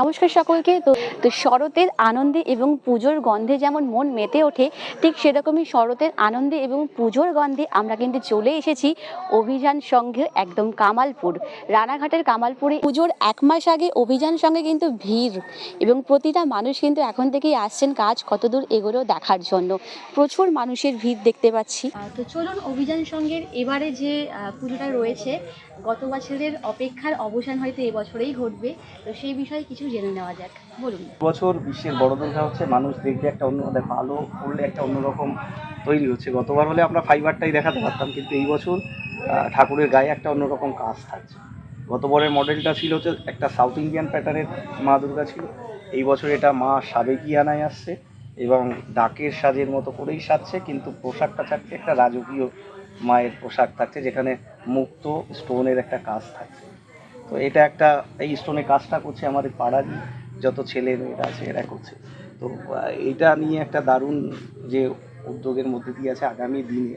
নমস্কার সকলকে। তো তো শরতের আনন্দে এবং পুজোর গন্ধে যেমন মন মেতে ওঠে, ঠিক সেরকমই শরতের আনন্দে এবং পুজোর গন্ধে আমরা কিন্তু চলে এসেছি অভিযান সঙ্গে একদম কামালপুর। রানাঘাটের কামালপুরে পুজোর এক মাস আগে অভিযান সঙ্গে কিন্তু ভিড় এবং প্রতিটা মানুষ কিন্তু এখন থেকেই আসছেন কাজ কতদূর এগোলো দেখার জন্য। প্রচুর মানুষের ভিড় দেখতে পাচ্ছি। তো চলুন অভিযান সঙ্গের এবারে যে পুজোটা রয়েছে গত বছরের অপেক্ষার অবসান হয়তো এবছরেই ঘটবে। তো সেই বিষয়ে কিছু জেনে নেওয়া যাক। বলুন। বছর বিশ্বের বড় দুর্গা হচ্ছে মানুষ দেখবে একটা অন্য ভালো করলে একটা অন্যরকম তৈরি হচ্ছে। গতবার হলে আমরা ফাইবারটাই দেখাতে পারতাম, কিন্তু এই বছর ঠাকুরের গায়ে একটা অন্যরকম কাজ থাকছে। গতবারের মডেলটা ছিল হচ্ছে একটা সাউথ ইন্ডিয়ান প্যাটার্নের মা দুর্গা ছিল। এই বছর এটা মা সাবেকিয়ানায় আসছে এবং ডাকের সাজের মতো করেই সাজছে, কিন্তু পোশাকটা থাকছে একটা রাজকীয় মায়ের পোশাক থাকছে, যেখানে মুক্ত স্টোনের একটা কাজ থাকছে তো এটা একটা, এই স্টোনের কাজটা করছে আমাদের পাড়ারই যত ছেলে মেয়েরা আছে, এরা করছে। তো এইটা নিয়ে একটা দারুণ যে উদ্যোগের মধ্যে দিয়ে আছে আগামী দিনে।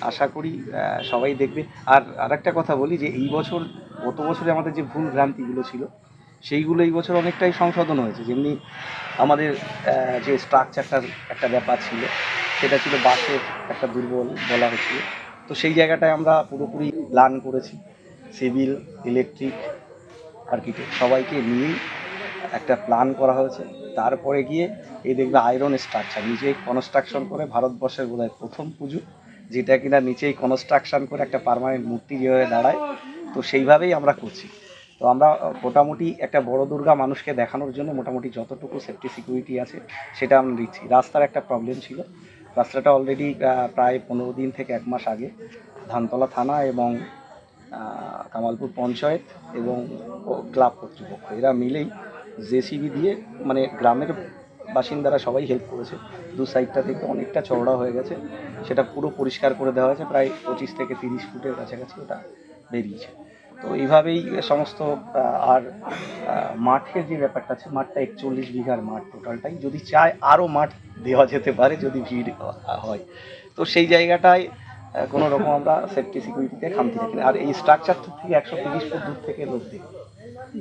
আশা করি সবাই দেখবে। আর আরেকটা কথা বলি যে, এই বছর, গত বছরে আমাদের যে ভুল ভ্রান্তিগুলো ছিল, সেইগুলো এই বছর অনেকটাই সংশোধন হয়েছে। যেমনি আমাদের যে স্ট্রাকচারটার একটা ব্যাপার ছিল, সেটা ছিল বাসের একটা দুর্বল বলা হচ্ছিল। তো সেই জায়গাটায় আমরা পুরোপুরি প্ল্যান করেছি সিভিল ইলেকট্রিক আর্কিটেক্ট সবাইকে নিয়েই একটা প্ল্যান করা হয়েছে। তারপরে গিয়ে এই দেখবে আয়রন স্ট্রাকচার নিজেই কনস্ট্রাকশন করে ভারতবর্ষের বোধহয় প্রথম পুজো, যেটা কিনা নিচেই কনস্ট্রাকশন করে একটা পার্মানেন্ট মূর্তি যেভাবে দাঁড়ায়, তো সেইভাবেই আমরা করছি। তো আমরা মোটামুটি একটা বড় দুর্গা মানুষকে দেখানোর জন্য মোটামুটি যতটুকু সেফটি সিকিউরিটি আছে, সেটা আমরা দিচ্ছি। রাস্তার একটা প্রবলেম ছিল রাস্তাটা অলরেডি প্রায় পনেরো দিন থেকে এক মাস আগে ধানতলা থানা এবং কামালপুর পঞ্চায়েত এবং ক্লাব কর্তৃপক্ষ। এরা মিলেই জেসিবি দিয়ে মানে গ্রামের বাসিন্দারা সবাই হেল্প করেছে। দু সাইডটা থেকে অনেকটা চওড়া হয়ে গেছে। সেটা পুরো পরিষ্কার করে দেওয়া হয়েছে। প্রায় পঁচিশ থেকে তিরিশ ফুটের কাছাকাছি ওটা বেরিয়েছে। তো এইভাবেই সমস্ত আর মাঠের যে ব্যাপারটা আছে, মাঠটা একচল্লিশ বিঘার মাঠ টোটালটাই। যদি চায় আরও মাঠ দেওয়া যেতে পারে, যদি ভিড় হয়। তো সেই জায়গাটায় কোনো রকম আমরা সেফটি সিকিউরিটিতে খামতি থাকি। আর এই স্ট্রাকচার থেকে একশো তিরিশ ফুট দূর থেকে লোক দেখি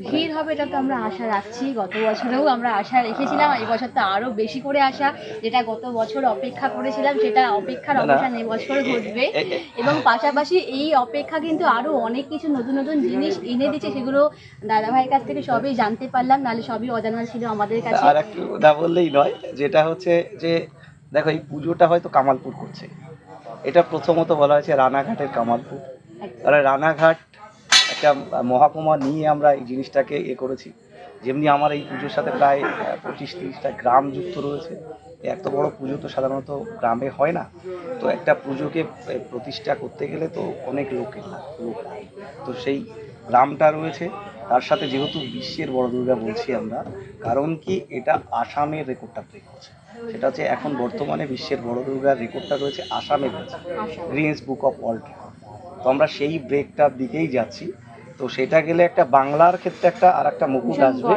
ভিড় হবে এটা তো আমরা আশা রাখছি। গত বছরেও আমরা আশা রেখেছিলাম এই বছর তো আরও বেশি করে আশা। যেটা গত বছর অপেক্ষা করেছিলাম সেটা অপেক্ষার। অবসান এবছর ঘটবে। এবং পাশাপাশি এই অপেক্ষা কিন্তু আরও অনেক কিছু নতুন নতুন জিনিস এনে দিচ্ছে সেগুলো দাদা ভাইয়ের কাছ থেকে সবই জানতে পারলাম নাহলে সবই অজানা ছিল আমাদের কাছে। আর একটু না বললেই নয় যেটা হচ্ছে যে দেখো এই পুজোটা হয়তো কামালপুর করছে। এটা প্রথমত বলা হয়েছে রানাঘাটের কামালপুর। আর রানাঘাট একটা মহাকুমা নিয়ে আমরা এই জিনিসটাকে এ করেছি। যেমনি আমার এই পুজোর সাথে প্রায় পঁচিশ তিরিশটা গ্রাম যুক্ত রয়েছে। এত বড় পুজো তো সাধারণত গ্রামে হয় না। তো একটা পুজোকে প্রতিষ্ঠা করতে গেলে তো অনেক লোকের লাগে, লোক। তো সেই গ্রামটা রয়েছে। তার সাথে যেহেতু বিশ্বের বড় দুর্গা বলছি আমরা কারণ কি এটা আসামের রেকর্ডটা ব্রেক করছে। সেটা হচ্ছে এখন বর্তমানে বিশ্বের বড় দুর্গার রেকর্ডটা রয়েছে আসামের আশা গ্রিনস বুক অফ ওয়ার্ল্ড তো আমরা সেই ব্রেকটার দিকেই যাচ্ছি। তো সেটা গেলে একটা বাংলার ক্ষেত্রে একটা আর একটা মুকুট আসবে।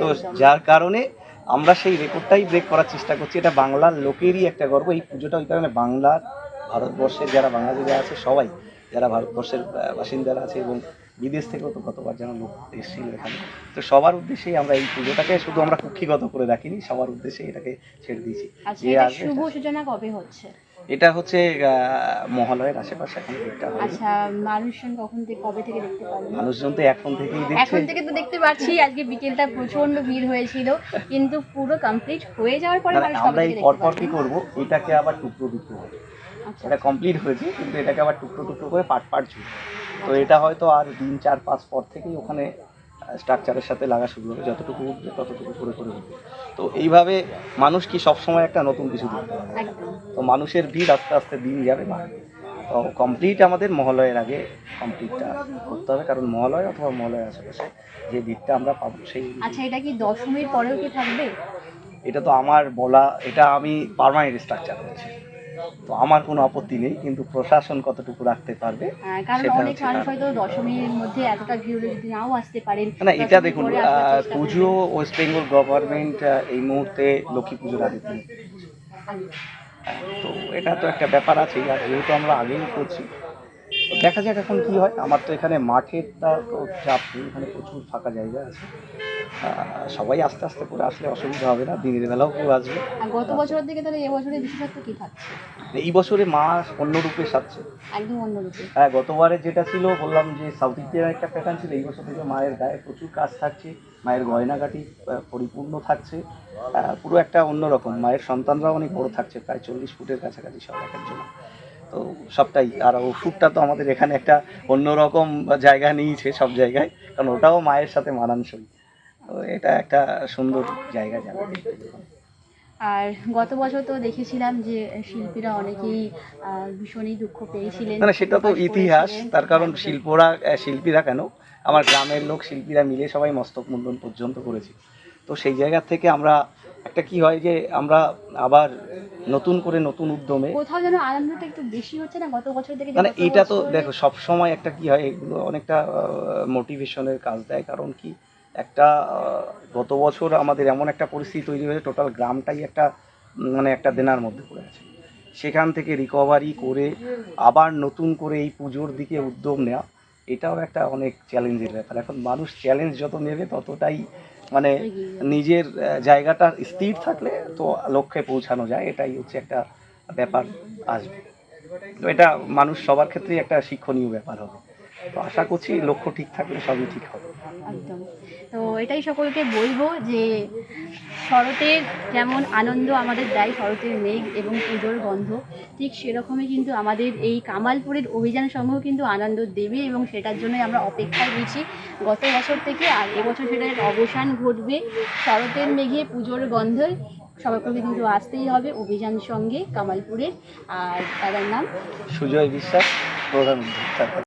তো যার কারণে আমরা সেই রেকর্ডটাই ব্রেক করার চেষ্টা করছি। এটা বাংলার লোকেরই একটা গর্ব। এই পুজোটা ওই কারণে বাংলার ভারতবর্ষের যারা বাঙালিরা আছে সবাই যারা ভারতবর্ষের বাসিন্দারা আছে এবং বিদেশ থেকেও তো কতবার যেন লোক এসেছিল এখানে। তো সবার উদ্দেশ্যেই আমরা এই পুজোটাকে শুধু আমরা কুক্ষিগত করে রাখিনি সবার উদ্দেশ্যে এটাকে ছেড়ে দিয়েছি। আচ্ছা যে আসবে শুভ সূচনা কবে হচ্ছে? এটা হচ্ছে মহালয়ের আশেপাশে এখন হয়। আচ্ছা মানুষজন কখন থেকে কবে থেকে দেখতে পারবেন মানুষজন তো এখন থেকেই দেখছে। এখন থেকে তো দেখতে পাচ্ছি আজকে বিকেলটা প্রচণ্ড ভিড় হয়েছিল কিন্তু পুরো কমপ্লিট হয়ে যাওয়ার পরে মানে মানুষ আমরা এই পরপর কি পারবে করব এটাকে আবার টুকরো টুকরো হবে। আচ্ছা। এটা কমপ্লিট হয়েছে কিন্তু এটাকে আবার টুকরো টুকরো করে পার্ট পার্ট ছুটবে তো এটা হয়তো আর দিন চার পাঁচ পর থেকেই ওখানে স্ট্রাকচারের সাথে লাগা শুরু হবে যতটুকু উঠবে ততটুকু করে করে উঠবে তো এইভাবে মানুষ কি সবসময় একটা নতুন কিছু দেখতে তো মানুষের ভিড় আস্তে আস্তে দিন যাবে তো কমপ্লিট আমাদের মহালয়ের আগে কমপ্লিটটা করতে হবে কারণ মহালয় অথবা মহালয়ের আশেপাশে যে ভিড়টা আমরা পাবো সেই আচ্ছা এটা কি দশমীর পরেও কি থাকবে? এটা তো আমার বলা এটা আমি পারমানেন্ট স্ট্রাকচার করছি। তো আমার কোনো আপত্তি নেই কিন্তু প্রশাসন কতটুকু রাখতে পারবে কারণ অনেক মানুষ হয়তো দশমীর মধ্যে এতটা ভিড় যদি নাও আসতে পারেন না এটা দেখুন পুজো ওয়েস্ট বেঙ্গল গভর্নমেন্ট এই মুহূর্তে লক্ষ্মী পুজোর আগে তো এটা তো একটা ব্যাপার আছে আর যেহেতু আমরা আগেই করছি দেখা যাক এখন কি হয়। আমার তো এখানে মাঠেরটা তো চাপ নেই এখানে প্রচুর ফাঁকা জায়গা আছে। সবাই আস্তে আস্তে করে আসলে অসুবিধা হবে না দিনের বেলাও কেউ আসবে। গত বছরের দিকে তাহলে এবছরের বিশেষত্ব কি থাকছে? এই বছরে মা অন্য রূপে সাজছে। একদম হ্যাঁ গতবারে যেটা ছিল বললাম যে সাউথ ইন্ডিয়ার একটা প্যাটার্ন ছিল এই বছর থেকে মায়ের গায়ে প্রচুর কাজ থাকছে মায়ের গয়নাগাটি আহ, পরিপূর্ণ থাকছে। পুরো একটা অন্যরকম মায়ের সন্তানরাও অনেক বড় থাকছে প্রায় চল্লিশ ফুটের কাছাকাছি সব এক একজন। তো সবটাই। আর ওষুধটা তো আমাদের এখানে একটা অন্যরকম জায়গা নিয়েছে সব জায়গায় কারণ ওটাও মায়ের সাথে মানানসই। তো এটা একটা সুন্দর জায়গা যাবে আর গত বছর তো দেখেছিলাম যে শিল্পীরা অনেকেই ভীষণই দুঃখ পেয়েছিলেন। না না, সেটা তো ইতিহাস তার কারণ শিল্পরা শিল্পীরা কেন? আমার গ্রামের লোক শিল্পীরা মিলে সবাই মস্তক মুন্ডন পর্যন্ত করেছি। তো সেই জায়গা থেকে আমরা একটা কি হয় যে আমরা আবার নতুন করে নতুন উদ্যমে কোথাও যেন আনন্দটা একটু বেশি হচ্ছে না? গত বছর থেকে মানে এটা তো দেখো সব সময় একটা কি হয় এগুলো অনেকটা মোটিভেশনের কাজ দেয়। কারণ কি একটা গত বছর আমাদের এমন একটা পরিস্থিতি তৈরি হয়েছে টোটাল গ্রামটাই একটা মানে একটা দেনার মধ্যে পড়ে আছে। সেখান থেকে রিকভারি করে আবার নতুন করে এই পুজোর দিকে উদ্যোগ নেওয়া এটাও একটা অনেক চ্যালেঞ্জের ব্যাপার। এখন মানুষ চ্যালেঞ্জ যত নেবে ততটাই মানে নিজের জায়গাটা স্থির থাকলে তো লক্ষ্যে পৌঁছানো যায় এটাই হচ্ছে একটা ব্যাপার আসবে। তো এটা মানুষ সবার ক্ষেত্রেই একটা শিক্ষণীয় ব্যাপার হবে। তো আশা করছি লক্ষ্য ঠিক থাকলে সবই ঠিক হবে। একদম। তো এটাই সকলকে বলব যে শরতের যেমন আনন্দ আমাদের দেয় শরতের মেঘ এবং পুজোর গন্ধ ঠিক সেরকমই কিন্তু আমাদের এই কামালপুরের অভিযান সমূহ কিন্তু আনন্দ দেবে এবং সেটার জন্যই আমরা অপেক্ষায় রয়েছি। গত বছর থেকে আর এবছর সেটার অবসান ঘটবে। শরতের মেঘে পুজোর গন্ধে সবাইকে কিন্তু আসতেই হবে অভিযান সঙ্গে কামালপুরের। আর দাদার নাম? সুজয় বিশ্বাস প্রধান।